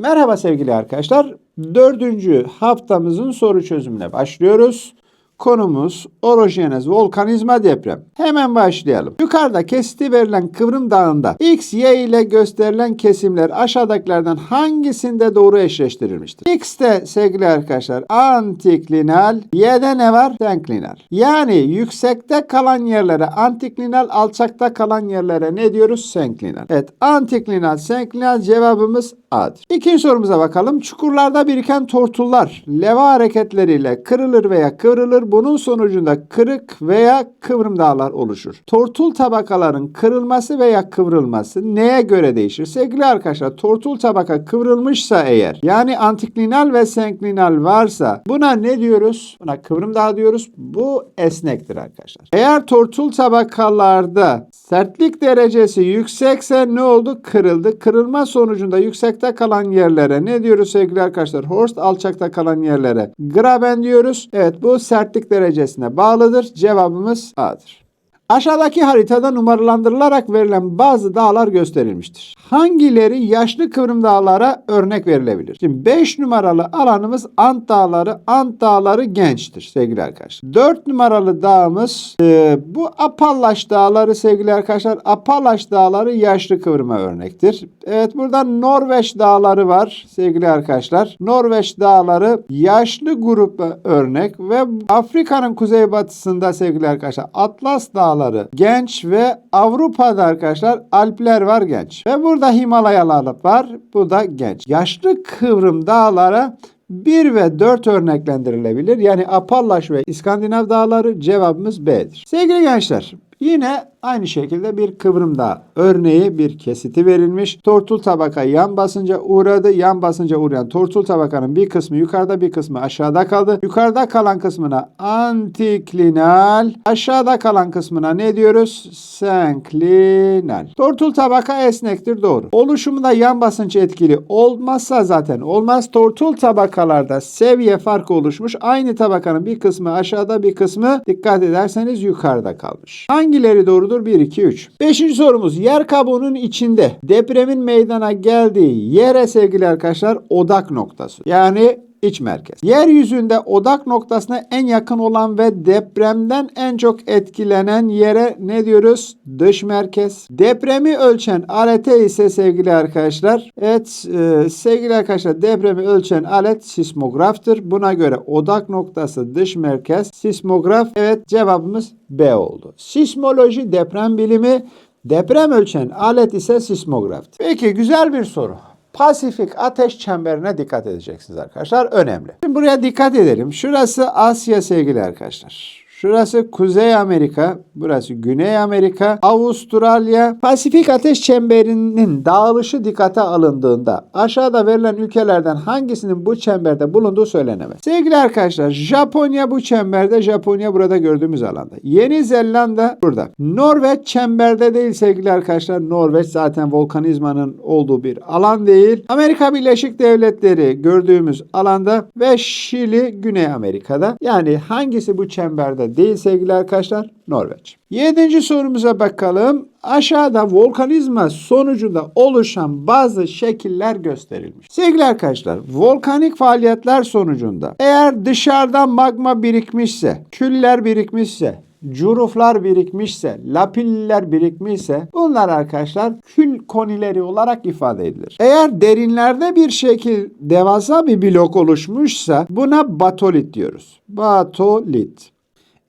Merhaba sevgili arkadaşlar. Dördüncü haftamızın soru çözümüne başlıyoruz. Konumuz orojenez volkanizma deprem. Hemen başlayalım. Yukarıda kesiti verilen Kıvrım Dağı'nda X, Y ile gösterilen kesimler aşağıdakilerden hangisinde doğru eşleştirilmiştir? X'te sevgili arkadaşlar antiklinal, Y'de ne var? Senklinal. Yani yüksekte kalan yerlere antiklinal, alçakta kalan yerlere ne diyoruz? Senklinal. Evet antiklinal, senklinal cevabımız A'dır. İkinci sorumuza bakalım. Çukurlarda biriken tortullar leva hareketleriyle kırılır veya kıvrılır. Bunun sonucunda kırık veya kıvrım dağlar oluşur. Tortul tabakaların kırılması veya kıvrılması neye göre değişir? Sevgili arkadaşlar tortul tabaka kıvrılmışsa eğer yani antiklinal ve senklinal varsa buna ne diyoruz? Buna kıvrım dağı diyoruz. Bu esnektir arkadaşlar. Eğer tortul tabakalarda sertlik derecesi yüksekse ne oldu? Kırıldı. Kırılma sonucunda yüksekte kalan yerlere ne diyoruz sevgili arkadaşlar? Horst alçakta kalan yerlere graben diyoruz. Evet bu sertlik derecesine bağlıdır. Cevabımız A'dır. Aşağıdaki haritada numaralandırılarak verilen bazı dağlar gösterilmiştir. Hangileri yaşlı kıvrım dağlara örnek verilebilir? Şimdi 5 numaralı alanımız Ant Dağları. Ant Dağları gençtir sevgili arkadaşlar. 4 numaralı dağımız e, bu Apallaş Dağları sevgili arkadaşlar. Apallaş Dağları yaşlı kıvrıma örnektir. Evet burada Norveç Dağları var sevgili arkadaşlar. Norveç Dağları yaşlı gruba örnek ve Afrika'nın kuzeybatısında sevgili arkadaşlar Atlas Dağları genç ve Avrupa'da arkadaşlar Alpler var genç. Ve burada Himalayalar var. Bu da genç. Yaşlı kıvrım dağlara 1 ve 4 örneklendirilebilir. Yani Apallaş ve İskandinav dağları cevabımız B'dir. Sevgili gençler Yine aynı şekilde bir kıvrım dağı örneği bir kesiti verilmiş. Tortul tabaka yan basınca uğradı. Yan basınca uğrayan tortul tabakanın bir kısmı yukarıda bir kısmı aşağıda kaldı. Yukarıda kalan kısmına antiklinal, aşağıda kalan kısmına ne diyoruz? Senklinal. Tortul tabaka esnektir doğru. Oluşumunda yan basınç etkili olmazsa zaten olmaz. Tortul tabakalarda seviye farkı oluşmuş. Aynı tabakanın bir kısmı aşağıda bir kısmı dikkat ederseniz yukarıda kalmış. Hangileri doğrudur? 1, 2, 3. Beşinci sorumuz. Yer kabuğunun içinde depremin meydana geldiği yere sevgili arkadaşlar odak noktası. Yani iç merkez. Yeryüzünde odak noktasına en yakın olan ve depremden en çok etkilenen yere ne diyoruz? Dış merkez. Depremi ölçen alete ise sevgili arkadaşlar, evet e, sevgili arkadaşlar depremi ölçen alet sismograftır. Buna göre odak noktası dış merkez, sismograf. Evet cevabımız B oldu. Sismoloji deprem bilimi, deprem ölçen alet ise sismograftır. Peki güzel bir soru. Pasifik ateş çemberine dikkat edeceksiniz arkadaşlar. Önemli. Şimdi buraya dikkat edelim. Şurası Asya sevgili arkadaşlar. Şurası Kuzey Amerika, burası Güney Amerika, Avustralya. Pasifik Ateş Çemberi'nin dağılışı dikkate alındığında aşağıda verilen ülkelerden hangisinin bu çemberde bulunduğu söylenemez. Sevgili arkadaşlar, Japonya bu çemberde, Japonya burada gördüğümüz alanda. Yeni Zelanda burada. Norveç çemberde değil sevgili arkadaşlar. Norveç zaten volkanizmanın olduğu bir alan değil. Amerika Birleşik Devletleri gördüğümüz alanda ve Şili Güney Amerika'da. Yani hangisi bu çemberde değil sevgili arkadaşlar? Norveç. Yedinci sorumuza bakalım. Aşağıda volkanizma sonucunda oluşan bazı şekiller gösterilmiş. Sevgili arkadaşlar, volkanik faaliyetler sonucunda eğer dışarıdan magma birikmişse, küller birikmişse, curuflar birikmişse, lapiller birikmişse bunlar arkadaşlar kül konileri olarak ifade edilir. Eğer derinlerde bir şekil devasa bir blok oluşmuşsa buna batolit diyoruz. Batolit.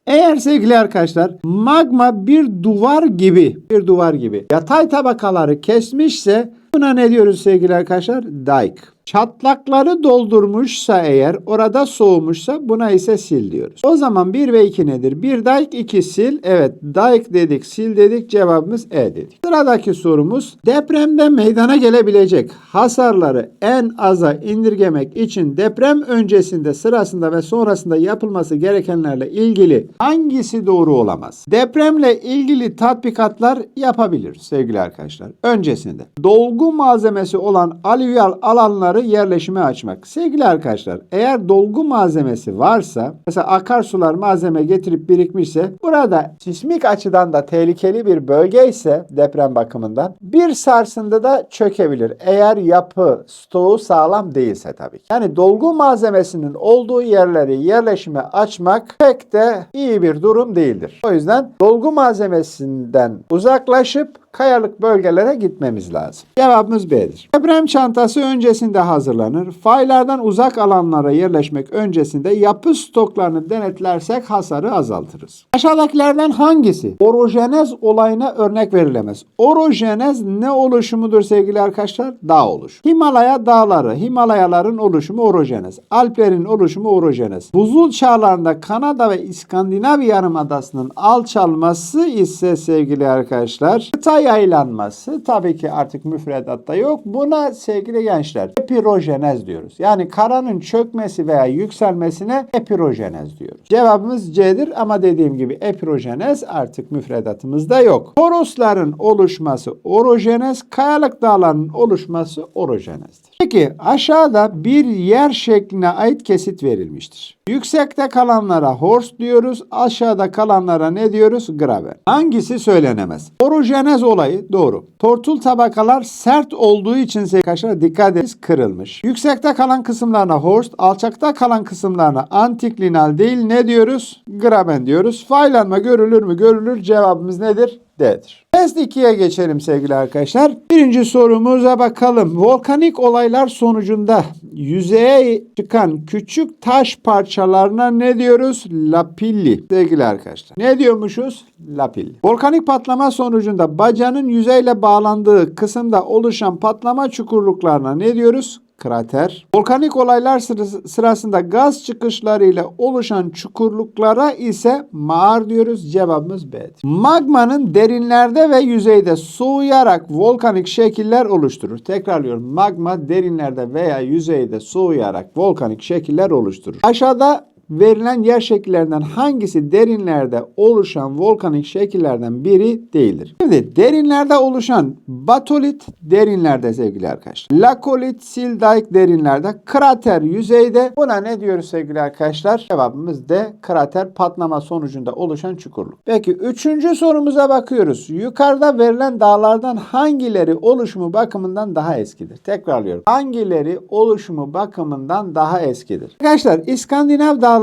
Eğer sevgili arkadaşlar magma bir duvar gibi bir duvar gibi yatay tabakaları kesmişse buna ne diyoruz sevgili arkadaşlar? Dike. Çatlakları doldurmuşsa eğer orada soğumuşsa buna ise sil diyoruz. O zaman 1 ve 2 nedir? 1 dike 2 sil. Evet dike dedik sil dedik cevabımız E dedik. Sıradaki sorumuz depremde meydana gelebilecek hasarları en aza indirgemek için deprem öncesinde sırasında ve sonrasında yapılması gerekenlerle ilgili hangisi doğru olamaz? Depremle ilgili tatbikatlar yapabilir sevgili arkadaşlar. Öncesinde dolgu malzemesi olan alüvyal alanları yerleşime açmak. Sevgili arkadaşlar eğer dolgu malzemesi varsa mesela akarsular malzeme getirip birikmişse burada sismik açıdan da tehlikeli bir bölge ise deprem bakımından bir sarsıntıda çökebilir. Eğer yapı stoğu sağlam değilse tabii. ki. Yani dolgu malzemesinin olduğu yerleri yerleşime açmak pek de iyi bir durum değildir. O yüzden dolgu malzemesinden uzaklaşıp kayalık bölgelere gitmemiz lazım. Cevabımız B'dir. Deprem çantası öncesinde hazırlanır. Faylardan uzak alanlara yerleşmek öncesinde yapı stoklarını denetlersek hasarı azaltırız. Aşağıdakilerden hangisi orojenez olayına örnek verilemez? Orojenez ne oluşumudur sevgili arkadaşlar? Dağ oluşumu. Himalaya dağları, Himalayaların oluşumu orojenez. Alplerin oluşumu orojenez. Buzul çağlarında Kanada ve İskandinav Yarımadası'nın alçalması ise sevgili arkadaşlar kıta yaylanması tabii ki artık müfredatta yok. Buna sevgili gençler epirojenez diyoruz. Yani karanın çökmesi veya yükselmesine epirojenez diyoruz. Cevabımız C'dir ama dediğim gibi epirojenez artık müfredatımızda yok. Torosların oluşması orojenez, kayalık dağların oluşması orojenezdir. Peki aşağıda bir yer şekline ait kesit verilmiştir. Yüksekte kalanlara horst diyoruz, aşağıda kalanlara ne diyoruz? Graben. Hangisi söylenemez? Orojenez olayı doğru. Tortul tabakalar sert olduğu için arkadaşlar dikkat ediniz kırılmış. Yüksekte kalan kısımlarına horst, alçakta kalan kısımlarına antiklinal değil ne diyoruz? Graben diyoruz. Faylanma görülür mü? Görülür. Cevabımız nedir? D'dir. Test 2'ye geçelim sevgili arkadaşlar. Birinci sorumuza bakalım. Volkanik olaylar sonucunda yüzeye çıkan küçük taş parçalarına ne diyoruz? Lapilli. Sevgili arkadaşlar. Ne diyormuşuz? Lapilli. Volkanik patlama sonucunda bacanın yüzeyle bağlandığı kısımda oluşan patlama çukurluklarına ne diyoruz? Krater. Volkanik olaylar sırası- sırasında gaz çıkışlarıyla oluşan çukurluklara ise mağar diyoruz. Cevabımız B'dir. Magmanın derinlerde ve yüzeyde soğuyarak volkanik şekiller oluşturur. Tekrarlıyorum. Magma derinlerde veya yüzeyde soğuyarak volkanik şekiller oluşturur. Aşağıda verilen yer şekillerinden hangisi derinlerde oluşan volkanik şekillerden biri değildir? Şimdi derinlerde oluşan batolit derinlerde sevgili arkadaşlar. Lakolit, sildike derinlerde, krater yüzeyde. Buna ne diyoruz sevgili arkadaşlar? Cevabımız D. Krater patlama sonucunda oluşan çukurluk. Peki üçüncü sorumuza bakıyoruz. Yukarıda verilen dağlardan hangileri oluşumu bakımından daha eskidir? Tekrarlıyorum. Hangileri oluşumu bakımından daha eskidir? Arkadaşlar İskandinav dağları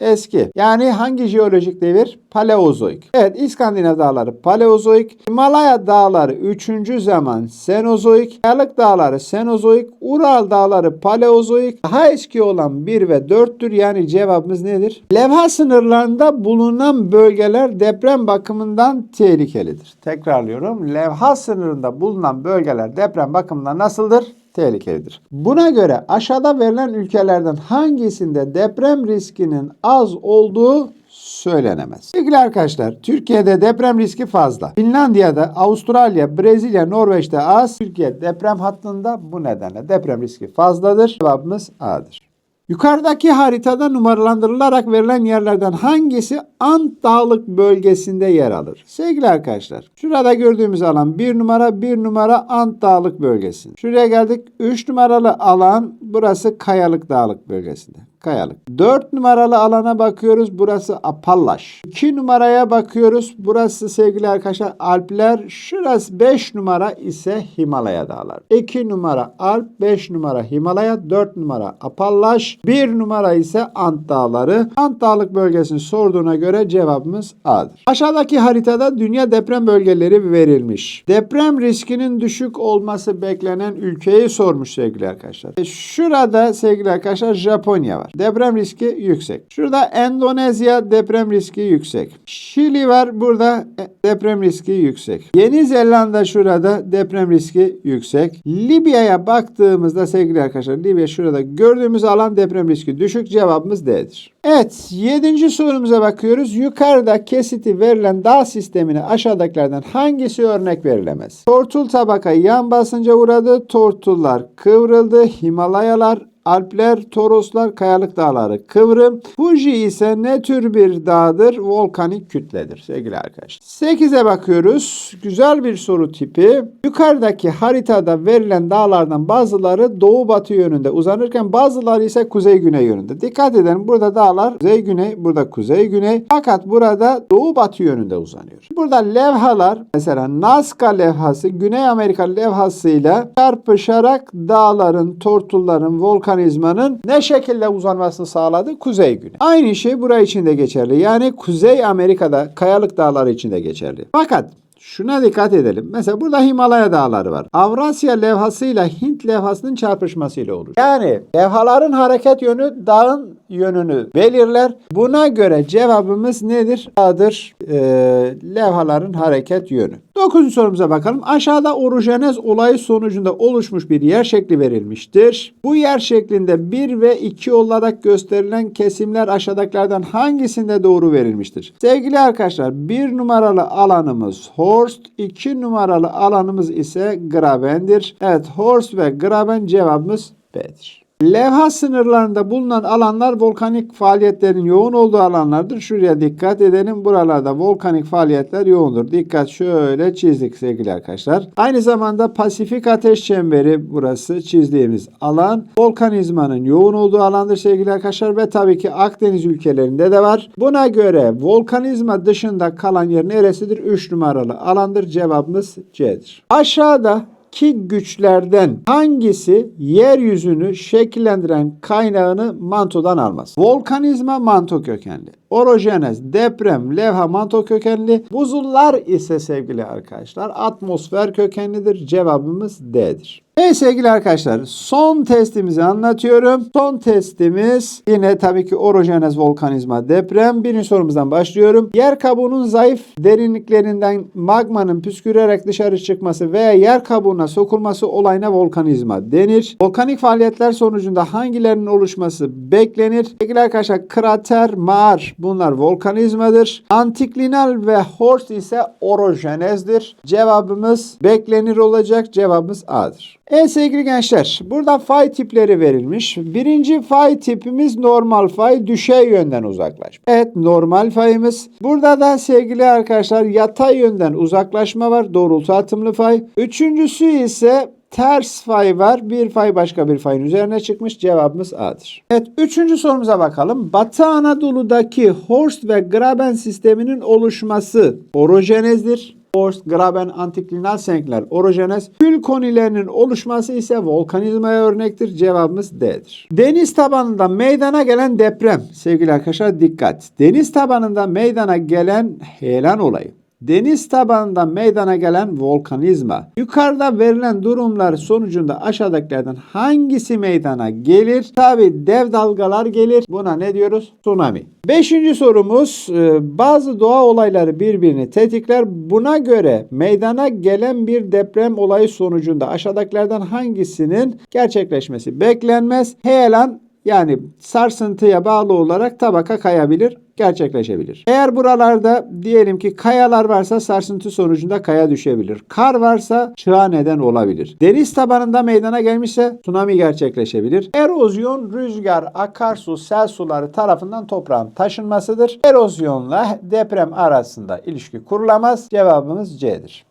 eski. Yani hangi jeolojik devir? Paleozoik. Evet İskandinav dağları Paleozoik. Himalaya dağları 3. zaman Senozoik. Kayalık dağları Senozoik. Ural dağları Paleozoik. Daha eski olan 1 ve 4'tür. Yani cevabımız nedir? Levha sınırlarında bulunan bölgeler deprem bakımından tehlikelidir. Tekrarlıyorum. Levha sınırında bulunan bölgeler deprem bakımından nasıldır? Tehlikelidir. Buna göre aşağıda verilen ülkelerden hangisinde deprem riskinin az olduğu söylenemez. Sevgili arkadaşlar, Türkiye'de deprem riski fazla. Finlandiya'da, Avustralya, Brezilya, Norveç'te az. Türkiye deprem hattında bu nedenle deprem riski fazladır. Cevabımız A'dır. Yukarıdaki haritada numaralandırılarak verilen yerlerden hangisi Ant Dağlık bölgesinde yer alır? Sevgili arkadaşlar, şurada gördüğümüz alan 1 numara 1 numara Ant Dağlık bölgesi. Şuraya geldik 3 numaralı alan burası Kayalık Dağlık bölgesinde. Kayalık. 4 numaralı alana bakıyoruz. Burası Apallaş. 2 numaraya bakıyoruz. Burası sevgili arkadaşlar Alpler. Şurası 5 numara ise Himalaya dağları. 2 numara Alp, 5 numara Himalaya, 4 numara Apallaş, 1 numara ise Ant dağları. Ant dağlık bölgesini sorduğuna göre cevabımız A'dır. Aşağıdaki haritada dünya deprem bölgeleri verilmiş. Deprem riskinin düşük olması beklenen ülkeyi sormuş sevgili arkadaşlar. E, Şurada sevgili arkadaşlar Japonya var. Deprem riski yüksek. Şurada Endonezya deprem riski yüksek. Şili var burada e, deprem riski yüksek. Yeni Zelanda şurada deprem riski yüksek. Libya'ya baktığımızda sevgili arkadaşlar Libya şurada gördüğümüz alan deprem riski düşük cevabımız D'dir. Evet, yedinci sorumuza bakıyoruz. Yukarıda kesiti verilen dağ sistemine aşağıdakilerden hangisi örnek verilemez? Tortul tabaka yan basınca uğradı, tortullar kıvrıldı, Himalayalar Alpler, Toroslar, kayalık dağları kıvrım. Fuji ise ne tür bir dağdır? Volkanik kütledir sevgili arkadaşlar. 8'e bakıyoruz. Güzel bir soru tipi. Yukarıdaki haritada verilen dağlardan bazıları doğu batı yönünde uzanırken bazıları ise kuzey güney yönünde. Dikkat edin burada dağlar kuzey güney, burada kuzey güney. Fakat burada doğu batı yönünde uzanıyor. Burada levhalar mesela Nazca levhası Güney Amerika levhasıyla çarpışarak dağların, tortulların, volkanizmanın ne şekilde uzanmasını sağladı? Kuzey güney. Aynı şey buraya için de geçerli. Yani Kuzey Amerika'da kayalık dağları için de geçerli. Fakat Şuna dikkat edelim. Mesela burada Himalaya dağları var. Avrasya levhasıyla Hint levhasının çarpışmasıyla olur. Yani levhaların hareket yönü dağın yönünü belirler. Buna göre cevabımız nedir? A'dır. Ee, levhaların hareket yönü. Dokuzuncu sorumuza bakalım. Aşağıda orojenez olayı sonucunda oluşmuş bir yer şekli verilmiştir. Bu yer şeklinde 1 ve 2 olarak gösterilen kesimler aşağıdakilerden hangisinde doğru verilmiştir? Sevgili arkadaşlar bir numaralı alanımız Horst, 2 numaralı alanımız ise Graben'dir. Evet Horst ve Graben cevabımız B'dir. Levha sınırlarında bulunan alanlar volkanik faaliyetlerin yoğun olduğu alanlardır. Şuraya dikkat edelim. Buralarda volkanik faaliyetler yoğundur. Dikkat şöyle çizdik sevgili arkadaşlar. Aynı zamanda Pasifik Ateş Çemberi burası çizdiğimiz alan. Volkanizmanın yoğun olduğu alandır sevgili arkadaşlar ve tabii ki Akdeniz ülkelerinde de var. Buna göre volkanizma dışında kalan yer neresidir? 3 numaralı alandır. Cevabımız C'dir. Aşağıda ki güçlerden hangisi yeryüzünü şekillendiren kaynağını mantodan almaz? Volkanizma manto kökenli. Orojenez, deprem, levha manto kökenli. Buzullar ise sevgili arkadaşlar atmosfer kökenlidir. Cevabımız D'dir. Evet sevgili arkadaşlar son testimizi anlatıyorum. Son testimiz yine tabii ki orojenez volkanizma deprem. Birinci sorumuzdan başlıyorum. Yer kabuğunun zayıf derinliklerinden magmanın püskürerek dışarı çıkması veya yer kabuğuna sokulması olayına volkanizma denir. Volkanik faaliyetler sonucunda hangilerinin oluşması beklenir? Sevgili arkadaşlar krater, mağar bunlar volkanizmadır. Antiklinal ve horst ise orojenezdir. Cevabımız beklenir olacak. Cevabımız A'dır. Evet sevgili gençler burada fay tipleri verilmiş. Birinci fay tipimiz normal fay düşey yönden uzaklaşma. Evet normal fayımız. Burada da sevgili arkadaşlar yatay yönden uzaklaşma var. Doğrultu atımlı fay. Üçüncüsü ise ters fay var. Bir fay başka bir fayın üzerine çıkmış. Cevabımız A'dır. Evet üçüncü sorumuza bakalım. Batı Anadolu'daki Horst ve Graben sisteminin oluşması orojenezdir. Horst, Graben, antiklinal senkler, orojenez. Kül konilerinin oluşması ise volkanizmaya örnektir. Cevabımız D'dir. Deniz tabanında meydana gelen deprem. Sevgili arkadaşlar dikkat. Deniz tabanında meydana gelen heyelan olayı. Deniz tabanında meydana gelen volkanizma. Yukarıda verilen durumlar sonucunda aşağıdakilerden hangisi meydana gelir? Tabi dev dalgalar gelir. Buna ne diyoruz? Tsunami. Beşinci sorumuz e, bazı doğa olayları birbirini tetikler. Buna göre meydana gelen bir deprem olayı sonucunda aşağıdakilerden hangisinin gerçekleşmesi beklenmez? Heyelan yani sarsıntıya bağlı olarak tabaka kayabilir, gerçekleşebilir. Eğer buralarda diyelim ki kayalar varsa sarsıntı sonucunda kaya düşebilir. Kar varsa çığa neden olabilir. Deniz tabanında meydana gelmişse tsunami gerçekleşebilir. Erozyon rüzgar, akarsu, sel suları tarafından toprağın taşınmasıdır. Erozyonla deprem arasında ilişki kurulamaz. Cevabımız C'dir.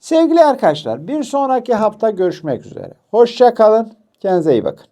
Sevgili arkadaşlar bir sonraki hafta görüşmek üzere. Hoşça kalın. Kendinize iyi bakın.